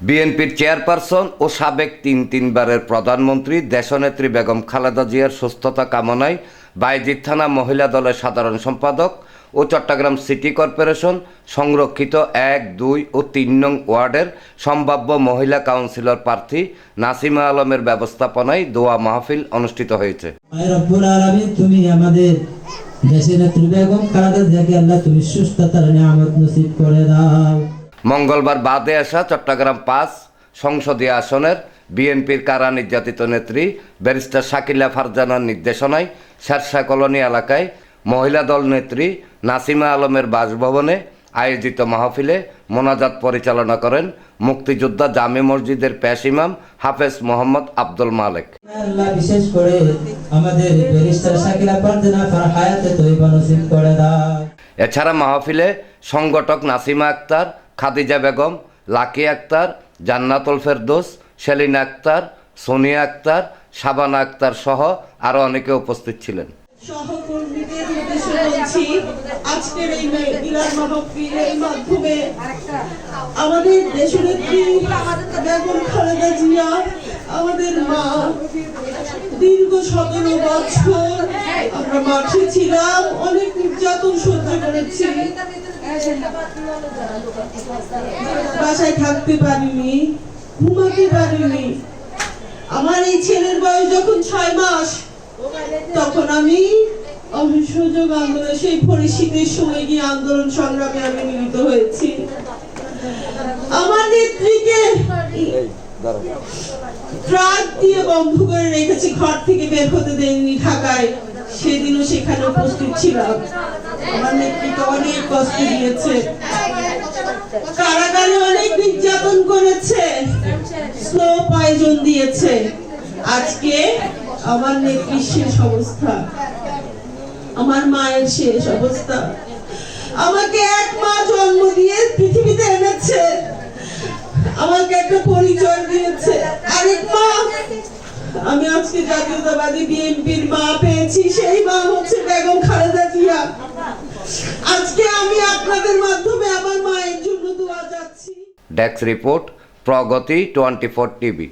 বিএনপির চেয়ারপারসন ও সাবেক তিন তিনবারের প্রধানমন্ত্রী দেশনেত্রী বেগম খালেদা জিয়ার সুস্থতা কামনায় বাইজিৎ থানা মহিলা দলের সাধারণ সম্পাদক ও চট্টগ্রাম সিটি কর্পোরেশন সংরক্ষিত এক, দুই ও তিন নং ওয়ার্ডের সম্ভাব্য মহিলা কাউন্সিলর প্রার্থী নাসিমা আলমের ব্যবস্থাপনায় দোয়া মাহফিল অনুষ্ঠিত হয়েছে। মঙ্গলবার বাদে আসা চট্টগ্রাম পাঁচ সংসদীয় আসনের বিএনপির কারা নির্যাতিত নেত্রী, ব্যারিস্টার শাকিলা ফারজানার নির্দেশনায় শেরশা কলোনি এলাকায় মহিলা দল নেত্রী নাসিমা আলমের বাসভবনে আয়োজিত মাহফিলে মোনাজাত পরিচালনা করেন মুক্তিযোদ্ধা জামে মসজিদের পেশ ইমাম হাফেজ মোহাম্মদ আব্দুল মালেক। আল্লাহ বিশেষ করে আমাদের শাকিলা করে দাও এছাড়া মাহফিলে সংগঠক নাসিমা আক্তার খাদিজা বেগম লাকি আক্তার জান্নাতুল ফেরদোস সেলিনা আক্তার সোনিয়া আক্তার শাবানা আক্তার সহ আরও অনেকে উপস্থিত ছিলেন। সহকর্মীদের উদ্দেশ্যে বলছি, আজকের এই মিলাদ মাহফিলের মাধ্যমে আমাদের দেশনেত্রী বেগম খালেদা জিয়া, আমাদের মা, দীর্ঘ সতেরো বছর আমরা মাঠে ছিলাম, অনেক নির্যাতন সহ্য করেছি। বাসায় থাকতে পারিনি, ঘুমাতে পারিনি। আমার এই ছেলের বয়স যখন ছয় মাস তখন আমি অসহযোগ আন্দোলনে সেই পরিস্থিতির সময় গিয়ে আন্দোলন সংগ্রামে আমি মিলিত হয়েছি। আমার নেত্রীকে ট্রাক দিয়ে বন্ধ করে রেখেছি ঘর থেকে বের হতে দেয়নি ঢাকায়। সেদিনও সেখানে উপস্থিত ছিলাম। আমার নেত্রীকে অনেক কষ্ট দিয়েছে। কারাগারে অনেক নির্যাতন করেছে। স্লো পয়জন দিয়েছে। আজকে আমার নেত্রীর শেষ অবস্থা, আমার মায়ের শেষ অবস্থা। আমাকে এক মা জন্ম দিয়ে পৃথিবীতে এনেছে। আমাকে একটা পরিচয় দিয়েছে। আরেক মা, আমি আজকে জাতীয়তাবাদী বিএনপির মা পেয়েছি। সেই মা হচ্ছে বেগম খালেদা জিয়া। আজকে আমি আপনাদের মাধ্যমে আমার মায়ের জন্য দোয়া যাচ্ছি। Desk report Pragati twenty four TV